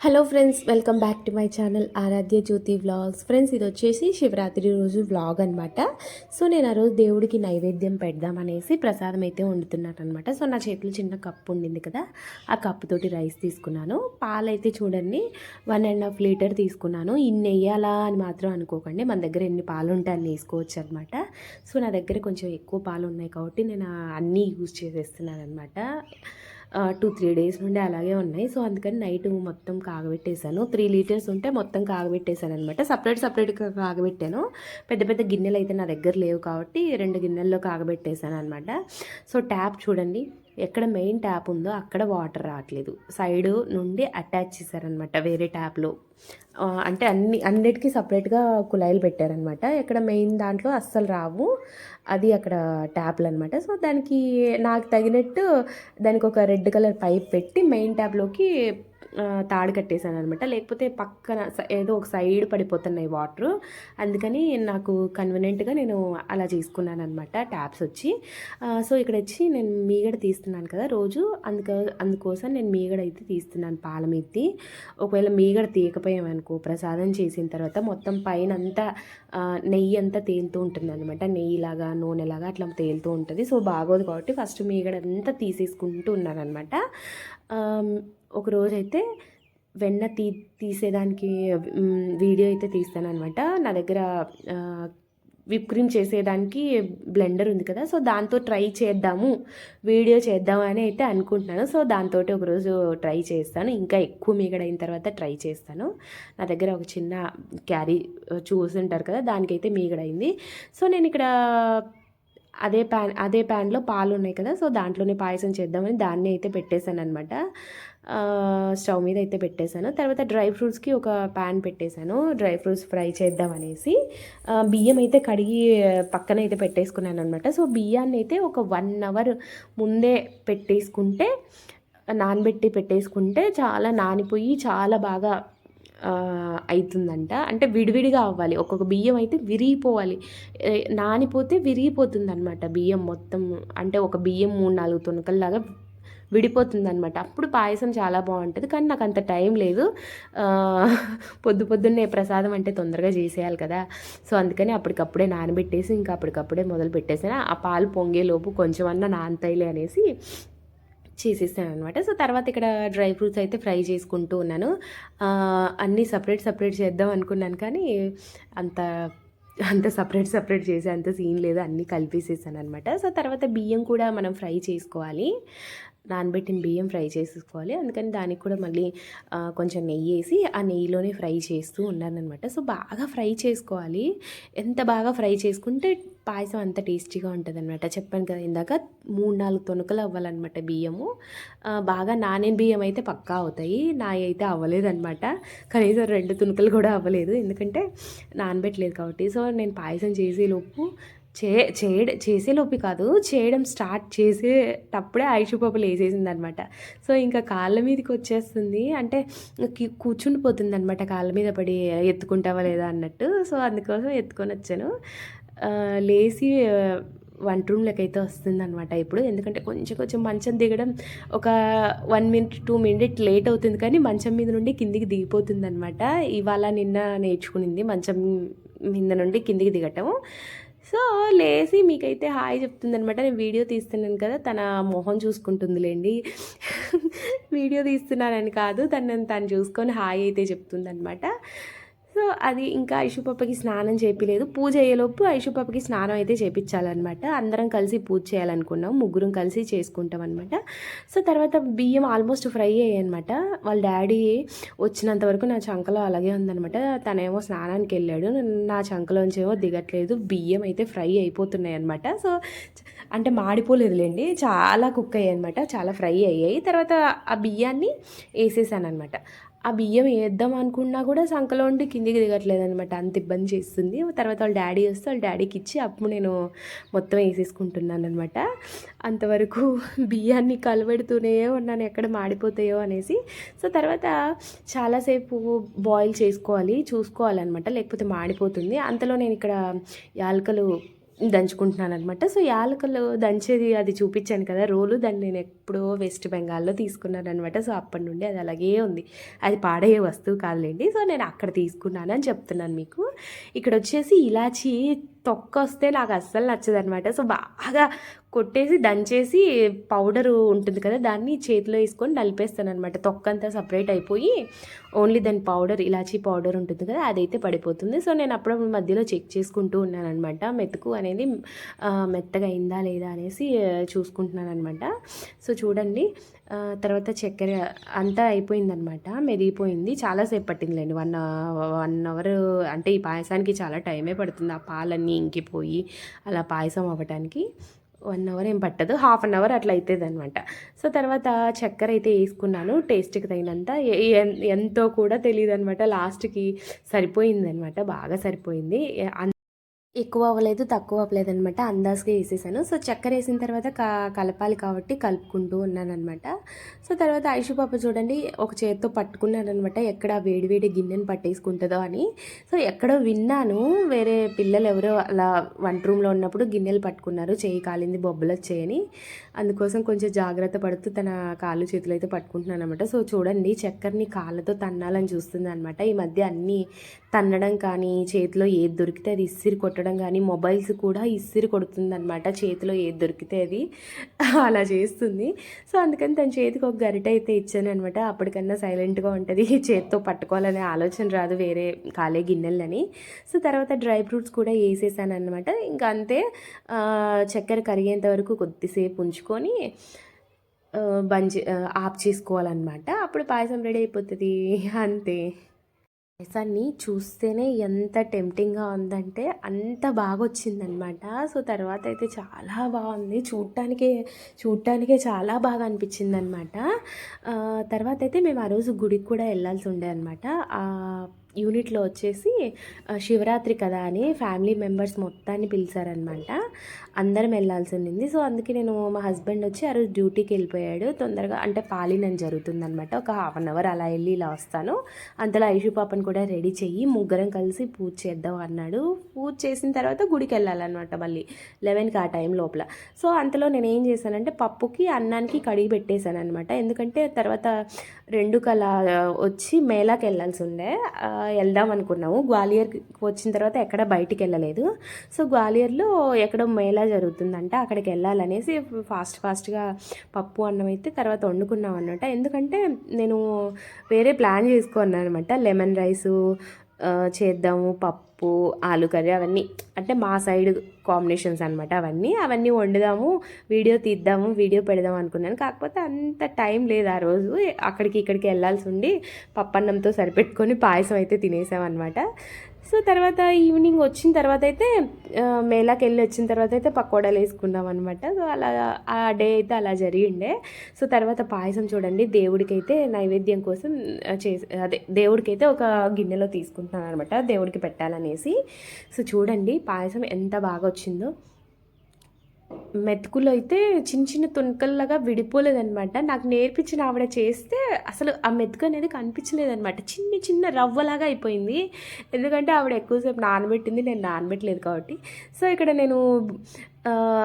Hello friends welcome back to my channel Aaradhya Jyothi vlogs friends ఇది వచ్చేసి శివరాత్రి రోజు vlog అనమాట సో నేను ఆ రోజు దేవుడికి నైవేద్యం పెడదామనేసి ప్రసాదం అయితే వండుతున్నాను అనమాట సో నా చేతిలో చిన్న కప్పు ఉండింది కదా ఆ కప్పుతోటి రైస్ తీసుకున్నాను. పాలైతే చూడండి వన్ అండ్ హాఫ్ లీటర్ తీసుకున్నాను. ఇన్ని వేయాలా అని మాత్రం అనుకోకండి. మన దగ్గర ఎన్ని పాలు ఉంటే అన్ని వేసుకోవచ్చు అనమాట సో నా దగ్గర కొంచెం ఎక్కువ పాలు ఉన్నాయి కాబట్టి నేను అన్నీ యూజ్ చేసేస్తున్నాను అనమాట టూ త్రీ డేస్ నుండి అలాగే ఉన్నాయి. సో అందుకని నైట్ మొత్తం కాగబెట్టేశాను. త్రీ లీటర్స్ ఉంటే మొత్తం కాగబెట్టేశాను అనమాట సపరేట్ సపరేట్గా కాగబెట్టాను. పెద్ద పెద్ద గిన్నెలు అయితే నా దగ్గర లేవు కాబట్టి రెండు గిన్నెల్లో కాగబెట్టేశాను అనమాట సో ట్యాప్ చూడండి. ఎక్కడ మెయిన్ ట్యాప్ ఉందో అక్కడ వాటర్ రావట్లేదు. సైడ్ నుండి అటాచ్ చేశారనమాట వేరే ట్యాప్లో అంటే అన్ని అన్నిటికీ సపరేట్గా కుళాయిలు పెట్టారనమాట. ఎక్కడ మెయిన్ దాంట్లో అస్సలు రావు. అది అక్కడ ట్యాప్లు అనమాట సో దానికి నాకు తగినట్టు దానికి ఒక రెడ్ కలర్ పైప్ పెట్టి మెయిన్ ట్యాప్లోకి తాడు కట్టేశాను అనమాట లేకపోతే పక్కన ఏదో ఒక సైడ్ పడిపోతున్నాయి వాటర్. అందుకని నాకు కన్వీనియంట్గా నేను అలా చేసుకున్నాను అనమాట ట్యాప్స్ వచ్చి సో ఇక్కడ వచ్చి నేను మీగడ తీస్తున్నాను కదా రోజు. అందుక అందుకోసం నేను మీగడ అయితే తీస్తున్నాను పాల మీది ఒకవేళ మీగడ తీయకపోయామనుకో ప్రసాదం చేసిన తర్వాత మొత్తం పైన అంతా నెయ్యి అంతా తేలుతూ ఉంటుంది అనమాట నెయ్యిలాగా నూనెలాగా అట్లా తేలుతూ ఉంటుంది. సో బాగోదు కాబట్టి ఫస్ట్ మీగడ అంతా తీసేసుకుంటూ ఉన్నాను అనమాట ఒక వెన్న తీ తీసేదానికి వీడియో అయితే తీస్తాను అనమాట నా దగ్గర విప్ క్రీమ్ చేసేదానికి బ్లెండర్ ఉంది కదా సో దాంతో ట్రై చేద్దాము వీడియో చేద్దాము అని అయితే అనుకుంటున్నాను. సో దాంతో ఒకరోజు ట్రై చేస్తాను ఇంకా ఎక్కువ మీగడైన తర్వాత ట్రై చేస్తాను. నా దగ్గర ఒక చిన్న క్యారీ చూసుంటారు కదా దానికైతే మీగడైంది సో నేను ఇక్కడ అదే ప్యాన్ అదే ప్యాన్లో పాలు ఉన్నాయి కదా సో దాంట్లోనే పాయసం చేద్దామని దాన్ని అయితే పెట్టేశాను అనమాట స్టవ్ మీద అయితే పెట్టేశాను. తర్వాత డ్రై ఫ్రూట్స్కి ఒక ప్యాన్ పెట్టేశాను. డ్రై ఫ్రూట్స్ ఫ్రై చేద్దాం అనేసి. బియ్యం అయితే కడిగి పక్కన అయితే పెట్టేసుకున్నాను అనమాట సో బియ్యాన్ని అయితే ఒక వన్ అవర్ ముందే పెట్టేసుకుంటే నానబెట్టి పెట్టేసుకుంటే చాలా నానిపోయి చాలా బాగా అవుతుందంట అంటే విడివిడిగా అవ్వాలి. ఒక్కొక్క బియ్యం అయితే విరిగిపోవాలి. నానిపోతే విరిగిపోతుంది అనమాట బియ్యం మొత్తం. అంటే ఒక బియ్యం మూడు నాలుగు తునకల్లాగా విడిపోతుంది అనమాట అప్పుడు పాయసం చాలా బాగుంటుంది కానీ నాకు అంత టైం లేదు. పొద్దు పొద్దున్నే ప్రసాదం అంటే తొందరగా చేసేయాలి కదా. సో అందుకని అప్పటికప్పుడే నానబెట్టేసి ఇంకా అప్పటికప్పుడే మొదలు పెట్టేసాను ఆ పాలు పొంగేలోపు కొంచెం అన్నా నానతాయిలే అనేసి చేసేసాను అనమాట సో తర్వాత ఇక్కడ డ్రై ఫ్రూట్స్ అయితే ఫ్రై చేసుకుంటూ ఉన్నాను. అన్నీ సపరేట్ సపరేట్ చేద్దాం అనుకున్నాను కానీ అంత అంత సపరేట్ సపరేట్ చేసే అంత సీన్ లేదు. అన్నీ కలిపేసేసాను అనమాట సో తర్వాత బియ్యం కూడా మనం ఫ్రై చేసుకోవాలి. నానబెట్టిన బియ్యం ఫ్రై చేసుకోవాలి. అందుకని దానికి కూడా మళ్ళీ కొంచెం నెయ్యి వేసి ఆ నెయ్యిలోనే ఫ్రై చేస్తూ ఉన్నానమాట సో బాగా ఫ్రై చేసుకోవాలి. ఎంత బాగా ఫ్రై చేసుకుంటే పాయసం అంత టేస్టీగా ఉంటుంది అనమాట చెప్పాను కదా ఇందాక మూడు నాలుగు తొనుకలు అవ్వాలన్నమాట బియ్యము. బాగా నానిన బియ్యం అయితే పక్కా అవుతాయి. నా అయితే అవ్వలేదన్నమాట. కనీసం రెండు తుణుకలు కూడా అవ్వలేదు. ఎందుకంటే నానబెట్టలేదు కాబట్టి. సో నేను పాయసం చేసేలోపు చే చేయడ చేసేలోపు కాదు చేయడం స్టార్ట్ చేసేటప్పుడే ఐషుపాపలు వేసేసింది అనమాట సో ఇంకా కాళ్ళ మీదకి వచ్చేస్తుంది. అంటే కూర్చుండిపోతుంది కూర్చుని పోతుంది అనమాట కాళ్ళ మీద పడి ఎత్తుకుంటావా లేదా అన్నట్టు. సో అందుకోసం ఎత్తుకొని వచ్చాను. లేచి వన్ వంట రూమ్లోకి అయితే వస్తుంది అనమాట ఇప్పుడు. ఎందుకంటే కొంచెం కొంచెం మంచం దిగడం ఒక one minute two minute late అవుతుంది కానీ మంచం మీద నుండి కిందికి దిగిపోతుంది అనమాట ఇవాళ నిన్న నేర్చుకునింది మంచం మీద నుండి కిందికి దిగటం. సో లేసి మీకైతే హాయ్ చెప్తుందనమాట నేను వీడియో తీస్తున్నాను కదా తన మొహం చూసుకుంటుందిలేండి. వీడియో తీస్తున్నానని కాదు తను తను చూసుకొని హాయ్ అయితే చెప్తుందనమాట సో అది ఇంకా ఐషుపాపకి స్నానం చేపిలేదు. పూజ అయ్యేలోపు ఐషుపాపకి స్నానం అయితే చేపించాలన్నమాట అందరం కలిసి పూజ చేయాలనుకున్నాం. ముగ్గురం కలిసి చేసుకుంటాం అనమాట సో తర్వాత బియ్యం ఆల్మోస్ట్ ఫ్రై అయ్యాయన్నమాట. వాళ్ళ డాడీ వచ్చినంత వరకు నా చంకలో అలాగే ఉందనమాట తనేమో స్నానానికి వెళ్ళాడు. నా చంకలోంచేమో దిగట్లేదు. బియ్యం అయితే ఫ్రై అయిపోతున్నాయి అనమాట సో అంటే మాడిపోలేదులేండి చాలా కుక్ అయ్యాయి అనమాట చాలా ఫ్రై అయ్యాయి. తర్వాత ఆ బియ్యాన్ని వేసేసాను అనమాట ఆ బియ్యం వేద్దాం అనుకున్నా కూడా సంకలో ఉండి కిందికి దిగట్లేదు అనమాట అంత ఇబ్బంది చేస్తుంది. తర్వాత వాళ్ళ డాడీ వస్తే వాళ్ళ డాడీకి ఇచ్చి అప్పుడు నేను మొత్తం వేసేసుకుంటున్నాను అనమాట అంతవరకు బియ్యాన్ని కలబెడుతూనే ఉన్నాను ఎక్కడ మాడిపోతాయో అనేసి. సో తర్వాత చాలాసేపు బాయిల్ చేసుకోవాలి చూసుకోవాలన్నమాట లేకపోతే మాడిపోతుంది. అంతలో నేను ఇక్కడ యాలకలు దంచుకుంటున్నాను అనమాట సో యాలకులు దంచేది అది చూపించాను కదా రోలు దాన్ని నేను ఎప్పుడో వెస్ట్ బెంగాల్లో తీసుకున్నాను అనమాట సో అప్పటి నుండి అది అలాగే ఉంది. అది పాడయ్యే వస్తువు కాదులేండి. సో నేను అక్కడ తీసుకున్నాను అని చెప్తున్నాను మీకు. ఇక్కడ వచ్చేసి ఇలాచి తొక్క వస్తే నాకు అస్సలు నచ్చదనమాట సో బాగా కొట్టేసి దంచేసి పౌడర్ ఉంటుంది కదా దాన్ని చేతిలో వేసుకొని నలిపేస్తాను అనమాట తొక్కంతా సపరేట్ అయిపోయి ఓన్లీ దాని పౌడర్ ఇలాచీ పౌడర్ ఉంటుంది కదా అదైతే పడిపోతుంది. సో నేను అప్పుడప్పుడు మధ్యలో చెక్ చేసుకుంటూ ఉన్నాను అనమాట మెతుకు అనేది మెత్తగా అయిందా లేదా అనేసి చూసుకుంటున్నాను అనమాట సో చూడండి తర్వాత చక్కెర అంతా అయిపోయిందనమాట మెదిగిపోయింది. చాలాసేపు పట్టిందిలేండి వన్ వన్ అవర్ అంటే ఈ పాయసానికి చాలా టైమే పడుతుంది. ఆ పాలన్నీ ఇంకిపోయి అలా పాయసం అవ్వటానికి. వన్ అవర్ ఏం పట్టదు. హాఫ్ అన్ అవర్ అట్లా అవుతుంది అనమాట సో తర్వాత చక్కెర అయితే వేసుకున్నాను టేస్ట్కి తగినంత ఎంతో కూడా తెలియదు అనమాట లాస్ట్కి సరిపోయింది అనమాట బాగా సరిపోయింది. ఎక్కువ అవ్వలేదు తక్కువ అవ్వలేదు అనమాట అందాజుగా వేసేసాను. సో చక్కెర వేసిన తర్వాత క కలపాలి కాబట్టి కలుపుకుంటూ ఉన్నాను అనమాట సో తర్వాత ఐషు పాప చూడండి ఒక చేత్తో పట్టుకున్నాను అనమాట ఎక్కడ వేడివేడి గిన్నెను పట్టేసుకుంటుందో అని. సో ఎక్కడో విన్నాను. వేరే పిల్లలు ఎవరో అలా వంట రూమ్లో ఉన్నప్పుడు గిన్నెలు పట్టుకున్నారు. చేయి కాలింది బొబ్బలు వచ్చాయని. అందుకోసం కొంచెం జాగ్రత్త పడుతూ తన కాళ్ళు చేతులు అయితే పట్టుకుంటున్నాను అనమాట సో చూడండి చక్కెరని కాళ్ళతో తన్నాలని చూస్తుంది అనమాట ఈ మధ్య అన్నీ తన్నడం కానీ చేతిలో ఏది దొరికితే అది ఇస్సిరి కొట్టడం కానీ మొబైల్స్ కూడా ఇస్సిరి కొడుతుందనమాట చేతిలో ఏది దొరికితే అది అలా చేస్తుంది. సో అందుకని తన చేతికి ఒక గరిట అయితే ఇచ్చాను అనమాట అప్పటికన్నా సైలెంట్గా ఉంటుంది. చేతితో పట్టుకోవాలనే ఆలోచన రాదు వేరే కాలే గిన్నెలని సో తర్వాత డ్రై ఫ్రూట్స్ కూడా వేసేసాను అనమాట ఇంకా అంతే చక్కెర కరిగేంత వరకు కొద్దిసేపు ఉంచుకొని బంద్ చే- ఆఫ్ చేసుకోవాలన్నమాట. అప్పుడు పాయసం రెడీ అయిపోతుంది. అంతే. పాయసాన్ని చూస్తేనే ఎంత టెంప్టింగ్గా ఉందంటే అంత బాగా వచ్చిందనమాట సో తర్వాత అయితే చాలా బాగుంది. చూడటానికే చూడటానికే చాలా బాగా అనిపించింది అనమాట తర్వాత అయితే మేము ఆ రోజు గుడికి కూడా వెళ్ళాల్సి ఉండే అనమాట యూనిట్లో వచ్చేసి శివరాత్రి కదా అని ఫ్యామిలీ మెంబర్స్ మొత్తాన్ని పిలిచారనమాట. అందరం వెళ్ళాల్సి ఉండింది. సో అందుకే నేను మా హస్బెండ్ వచ్చి ఆ రోజు డ్యూటీకి వెళ్ళిపోయాడు. తొందరగా అంటే పాలినం జరుగుతుందనమాట. ఒక హాఫ్ అన్ అవర్ అలా వెళ్ళి ఇలా వస్తాను. అంతలో ఐషు పాపను కూడా రెడీ చెయ్యి ముగ్గురం కలిసి పూజ చేద్దాం అన్నాడు. పూజ చేసిన తర్వాత గుడికి వెళ్ళాలన్నమాట మళ్ళీ లెవెన్కి ఆ టైం లోపల. సో అంతలో నేను ఏం చేశానంటే పప్పుకి అన్నానికి కడిగి పెట్టేశాను అనమాట ఎందుకంటే తర్వాత రెండు కల వచ్చి మేళాకి వెళ్ళాల్సి ఉండే. వెళ్దాం అనుకున్నాము. గ్వాలియర్కి వచ్చిన తర్వాత ఎక్కడ బయటికి వెళ్ళలేదు. సో గ్వాలియర్లో ఎక్కడో మేళా జరుగుతుందంట. అక్కడికి వెళ్ళాలనేసి ఫాస్ట్ ఫాస్ట్గా పప్పు అన్నం అయితే తర్వాత వండుకున్నాం అనమాట ఎందుకంటే నేను వేరే ప్లాన్ చేసుకున్నాను అనమాట లెమన్ రైసు చేద్దాము పప్పు ఆలు కర్రీ అవన్నీ. అంటే మా సైడ్ కాంబినేషన్స్ అనమాట అవన్నీ. అవన్నీ వండుదాము వీడియో తీద్దాము వీడియో పెడదాం అనుకున్నాను. కాకపోతే అంత టైం లేదు ఆ రోజు. అక్కడికి ఇక్కడికి వెళ్ళాల్సి ఉండి పప్పన్నంతో సరిపెట్టుకొని పాయసం అయితే తినేసాం అనమాట సో తర్వాత ఈవినింగ్ వచ్చిన తర్వాత అయితే మేళాకి వెళ్ళి వచ్చిన తర్వాత అయితే పకోడాలు వేసుకున్నాం అనమాట సో అలా ఆ డే అయితే అలా జరిగిండే. సో తర్వాత పాయసం చూడండి దేవుడికైతే నైవేద్యం కోసం చేసి అదే దేవుడికైతే ఒక గిన్నెలో తీసుకుంటున్నాను అనమాట దేవుడికి పెట్టాలనేసి. సో చూడండి పాయసం ఎంత బాగా వచ్చిందో. మెతుకులు అయితే చిన్న చిన్న తుణుకల్లాగా విడిపోలేదనమాట నాకు నేర్పించిన ఆవిడ చేస్తే అసలు ఆ మెతుకు అనేది కనిపించలేదనమాట చిన్న చిన్న రవ్వలాగా అయిపోయింది. ఎందుకంటే ఆవిడ ఎక్కువసేపు నానబెట్టింది నేను నానబెట్టలేదు కాబట్టి. సో ఇక్కడ నేను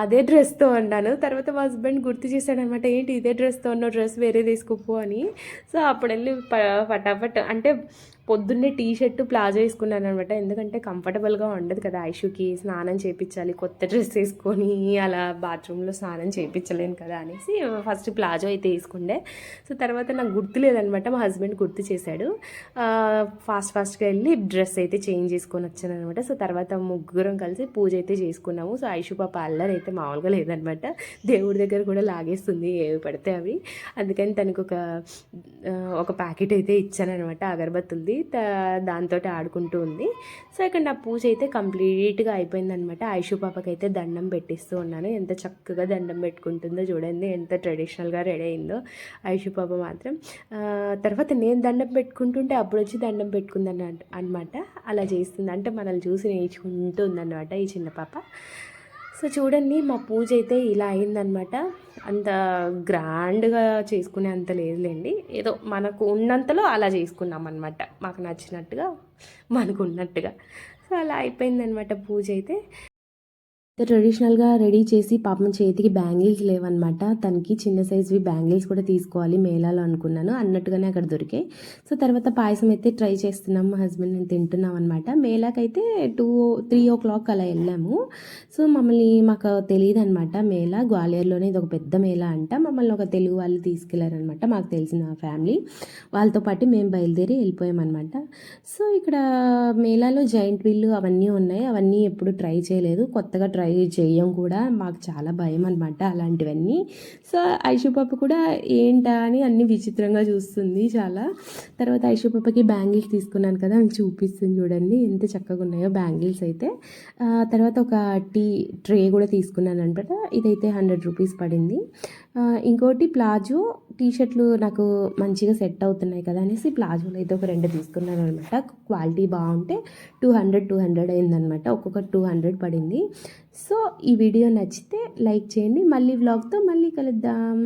అదే డ్రెస్తో అన్నాను. తర్వాత మా హస్బెండ్ గుర్తు చేశాడనమాట ఏంటి ఇదే డ్రెస్తో ఉన్న డ్రెస్ వేరే తీసుకుపో అని. సో అప్పుడు వెళ్ళి ప- ఫటాఫట్ అంటే పొద్దున్నే టీ షర్ట్ ప్లాజో వేసుకున్నాను అనమాట ఎందుకంటే కంఫర్టబుల్గా ఉండదు కదా ఐషుకి స్నానం చేయించాలి కొత్త డ్రెస్ వేసుకొని అలా బాత్రూంలో స్నానం చేయించలేను కదా అనేసి ఫస్ట్ ప్లాజో అయితే వేసుకుండే. సో తర్వాత నాకు గుర్తు లేదనమాట మా హస్బెండ్ గుర్తు చేశాడు. ఫాస్ట్ ఫాస్ట్గా వెళ్ళి డ్రెస్ అయితే చేంజ్ చేసుకొని వచ్చాను అనమాట సో తర్వాత ముగ్గురం కలిసి పూజ అయితే చేసుకున్నాము. సో ఐషు పాప అల్లరి అయితే మామూలుగా లేదనమాట. దేవుడి దగ్గర కూడా లాగేస్తుంది ఏవి పడితే అవి. అందుకని తనకు ఒక ఒక ప్యాకెట్ అయితే ఇచ్చానమాట అగరబత్తులది. ఉంది దాంతో ఆడుకుంటూ ఉంది. సో ఇక్కడ నా పూజ అయితే కంప్లీట్గా అయిపోయిందనమాట. ఐషు పాపకైతే దండం పెట్టిస్తూ ఉన్నాను. ఎంత చక్కగా దండం పెట్టుకుంటుందో చూడండి. ఎంత ట్రెడిషనల్గా రెడీ అయిందో ఐషు పాప మాత్రం. తర్వాత నేను దండం పెట్టుకుంటుంటే అప్పుడు వచ్చి దండం పెట్టుకుందన్న అనమాట. అలా చేస్తుంది. అంటే మనల్ని చూసి నేర్చుకుంటూ ఉందన్నమాట ఈ చిన్న పాప. సో చూడండి మా పూజ అయితే ఇలా అయిందనమాట అంత గ్రాండ్గా చేసుకునే అంత లేదులేండి. ఏదో మనకు ఉన్నంతలో అలా చేసుకున్నాం అనమాట మాకు నచ్చినట్టుగా మనకు ఉన్నట్టుగా. సో అలా అయిపోయిందనమాట పూజ అయితే. ట్రెడిషనల్గా రెడీ చేసి పాపం చేతికి బ్యాంగిల్స్ లేవన్నమాట. తనకి చిన్న సైజ్వి బ్యాంగిల్స్ కూడా తీసుకోవాలి మేళాలో అనుకున్నాను. అన్నట్టుగానే అక్కడ దొరికాయి. సో తర్వాత పాయసం అయితే ట్రై చేస్తున్నాం మా హస్బెండ్ నేను తింటున్నాం అనమాట మేళాకైతే టూ త్రీ ఓ క్లాక్ అలా వెళ్ళాము. సో మమ్మల్ని మాకు తెలియదు అనమాట మేళా. గ్వాలియర్లోనే ఇది ఒక పెద్ద మేళా అంట. మమ్మల్ని ఒక తెలుగు వాళ్ళు తీసుకెళ్ళారనమాట మాకు తెలిసిన ఫ్యామిలీ వాళ్ళతో పాటు మేము బయలుదేరి వెళ్ళిపోయామన్నమాట. సో ఇక్కడ మేళాలో జైంట్ వీళ్ళు అవన్నీ ఉన్నాయి. అవన్నీ ఎప్పుడు ట్రై చేయలేదు. కొత్తగా ట్రై చేయం కూడా మాకు చాలా భయం అనమాట అలాంటివన్నీ. సో ఐషు పాప కూడా ఏంటా అని అన్ని విచిత్రంగా చూస్తుంది చాలా. తర్వాత ఐషు పాపకి బ్యాంగిల్స్ తీసుకున్నాను కదా అని చూపిస్తుంది చూడండి. ఎంత చక్కగా ఉన్నాయో బ్యాంగిల్స్ అయితే. తర్వాత ఒక టీ ట్రే కూడా తీసుకున్నాను అనమాట ఇదైతే హండ్రెడ్ రూపీస్ పడింది. ఇంకోటి ప్లాజో టీ షర్ట్లు నాకు మంచిగా సెట్ అవుతున్నాయి కదా అనేసి ప్లాజోలు అయితే ఒక రెండు తీసుకున్నాను అనమాట క్వాలిటీ బాగుంటే టూ హండ్రెడ్ టూ హండ్రెడ్ అయిందనమాట. ఒక్కొక్క టూ హండ్రెడ్ పడింది. సో ఈ వీడియో నచ్చితే లైక్ చేయండి. మళ్ళీ వ్లాగ్తో మళ్ళీ కలుద్దాం.